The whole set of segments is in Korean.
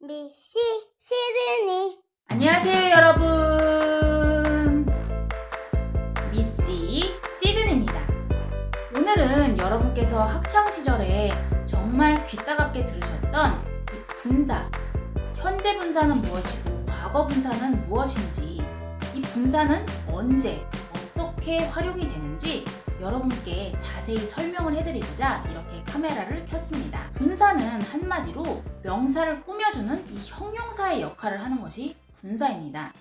미시 시드니 안녕하세요, 여러분. 미씨 시든입니다. 오늘은 여러분께서 학창 시절에 정말 귀따갑게 들으셨던 이 분사, 현재 분사는 무엇이고 과거 분사는 무엇인지, 이 분사는 언제, 어떻게 활용이 되는지 여러분께 자세히 설명을 해드리고자 이렇게 카메라를 켰습니다. 분사는 한마디로 명사를 꾸며주는 이 형용사의 역할을 하는 것이 분사입니다.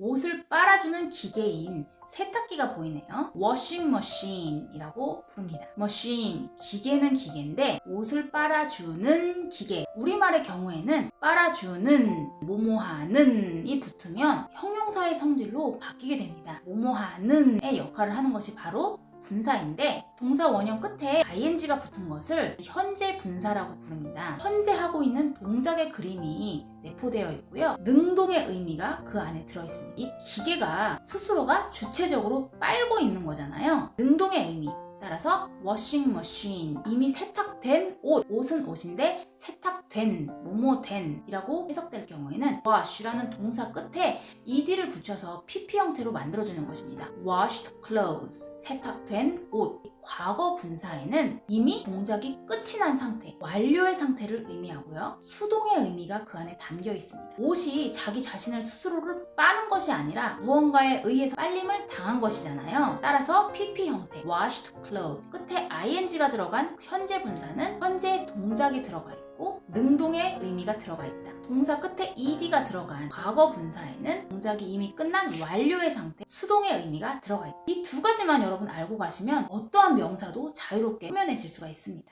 옷을 빨아주는 기계인 세탁기가 보이네요. 워싱 머신이라고 부릅니다. 머신, 기계는 기계인데 옷을 빨아주는 기계. 우리말의 경우에는 빨아주는, 모모하는이 붙으면 형용사의 성질로 바뀌게 됩니다. 모모하는의 역할을 하는 것이 바로 분사인데 동사 원형 끝에 ing가 붙은 것을 현재 분사라고 부릅니다. 현재 하고 있는 동작의 그림이 내포되어 있고요. 능동의 의미가 그 안에 들어 있습니다. 이 기계가 스스로가 주체적으로 빨고 있는 거잖아요. 능동의 의미. 따라서 washing machine 이미 세탁된 옷 옷은 옷인데 세탁된 뭐뭐된이라고 해석될 경우에는 wash라는 동사 끝에 ed를 붙여서 pp 형태로 만들어주는 것입니다. washed clothes 세탁된 옷 과거 분사에는 이미 동작이 끝이 난 상태 완료의 상태를 의미하고요. 수동의 의미가 그 안에 담겨 있습니다. 옷이 자기 자신을 스스로를 빠는 것이 아니라 무언가에 의해서 빨림을 당한 것이잖아요. 따라서 pp 형태 washed clothes 끝에 ing가 들어간 현재 분사는 현재 동작이 들어가 있고 능동의 의미가 들어가 있다. 동사 끝에 ed가 들어간 과거 분사에는 동작이 이미 끝난 완료의 상태, 수동의 의미가 들어가 있다. 이 두 가지만 여러분 알고 가시면 어떠한 명사도 자유롭게 표현해질 수가 있습니다.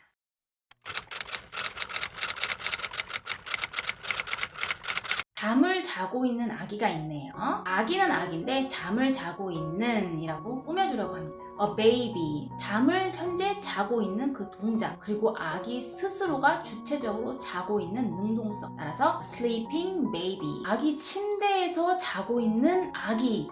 잠을 자고 있는 아기가 있네요. 아기는 아기인데 잠을 자고 있는 이라고 꾸며주려고 합니다. A baby. 잠을 현재 자고 있는 그 동작. 그리고 아기 스스로가 주체적으로 자고 있는 능동성. 따라서 sleeping baby. 아기 침대에서 자고 있는 아기.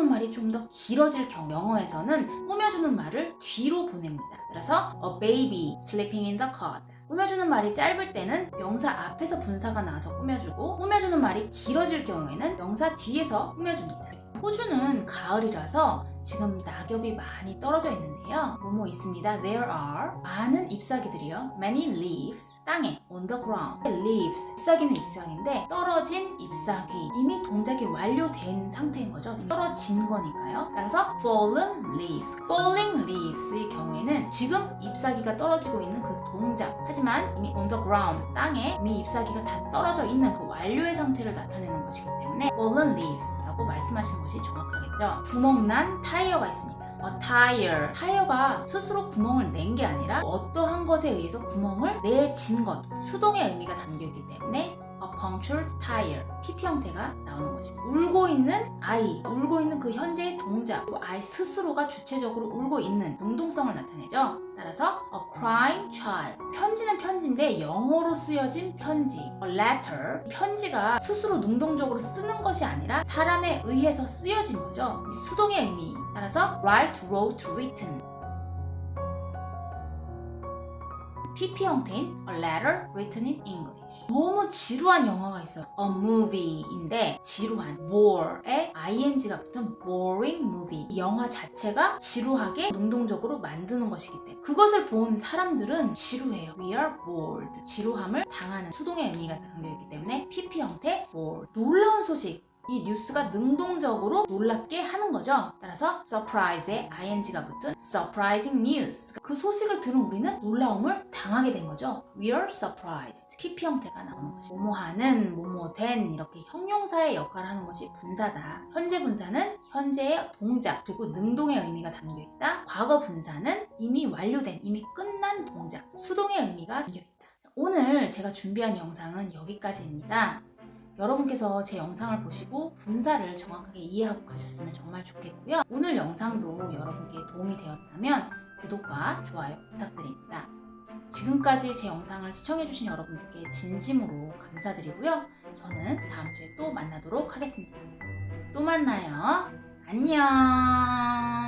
꾸며주는 말이 좀 더 길어질 경우 영어에서는 꾸며주는 말을 뒤로 보냅니다. 따라서 a baby sleeping in the cot. 꾸며주는 말이 짧을 때는 명사 앞에서 분사가 나와서 꾸며주고 꾸며주는 말이 길어질 경우에는 명사 뒤에서 꾸며줍니다. 호주는 가을이라서 지금 낙엽이 많이 떨어져 있는데요. 뭐뭐 있습니다. There are 많은 잎사귀들이요. Many leaves 땅에 on the ground. Leaves 잎사귀는 잎사귀인데 떨어진 잎사귀 이미 동작이 완료된 상태인 거죠. 떨어진 거니까요. 따라서 fallen leaves, falling leaves의 경우에는 지금 잎사귀가 떨어지고 있는 그 동작 하지만 이미 on the ground 땅에 이미 잎사귀가 다 떨어져 있는 그 완료의 상태를 나타내는 것이기 때문에 fallen leaves라고 말씀하시는 것이 정확하겠죠. 구멍난 타이어가 있습니다. A tire. 타이어가 스스로 구멍을 낸 게 아니라 어떠한 것에 의해서 구멍을 내진 것. 수동의 의미가 담겨 있기 때문에 a punctured tire. PP 형태가 나오는 것입니다. 울고 있는 아이. 울고 있는 그 현재의 동작. 그리고 아이 스스로가 주체적으로 울고 있는 능동성을 나타내죠. 따라서 a crying child. 편지는 편지인데 영어로 쓰여진 편지. a letter. 편지가 스스로 능동적으로 쓰는 것이 아니라 사람에 의해서 쓰여진 거죠. 이 수동의 의미. 따라서 write, wrote, written. PP 형태인 a letter written in English. 너무 지루한 영화가 있어요. A movie인데 지루한 bore에 ing가 붙은 boring movie. 이 영화 자체가 지루하게 능동적으로 만드는 것이기 때문에 그것을 본 사람들은 지루해요. We are bored. 지루함을 당하는 수동의 의미가 담겨있기 때문에 PP 형태 bored. 놀라운 소식. 이 뉴스가 능동적으로 놀랍게 하는 거죠. 따라서 surprise에 ing가 붙은 surprising news. 그 소식을 들은 우리는 놀라움을 당하게 된 거죠. We are surprised. PP 형태가 나오는 것이 뭐뭐하는, 뭐뭐된 이렇게 형용사의 역할을 하는 것이 분사다. 현재 분사는 현재의 동작 그리고 능동의 의미가 담겨 있다. 과거 분사는 이미 완료된, 이미 끝난 동작, 수동의 의미가 담겨 있다. 오늘 제가 준비한 영상은 여기까지입니다. 여러분께서 제 영상을 보시고 분사를 정확하게 이해하고 가셨으면 정말 좋겠고요. 오늘 영상도 여러분께 도움이 되었다면 구독과 좋아요 부탁드립니다. 지금까지 제 영상을 시청해주신 여러분들께 진심으로 감사드리고요. 저는 다음 주에 또 만나도록 하겠습니다. 또 만나요. 안녕.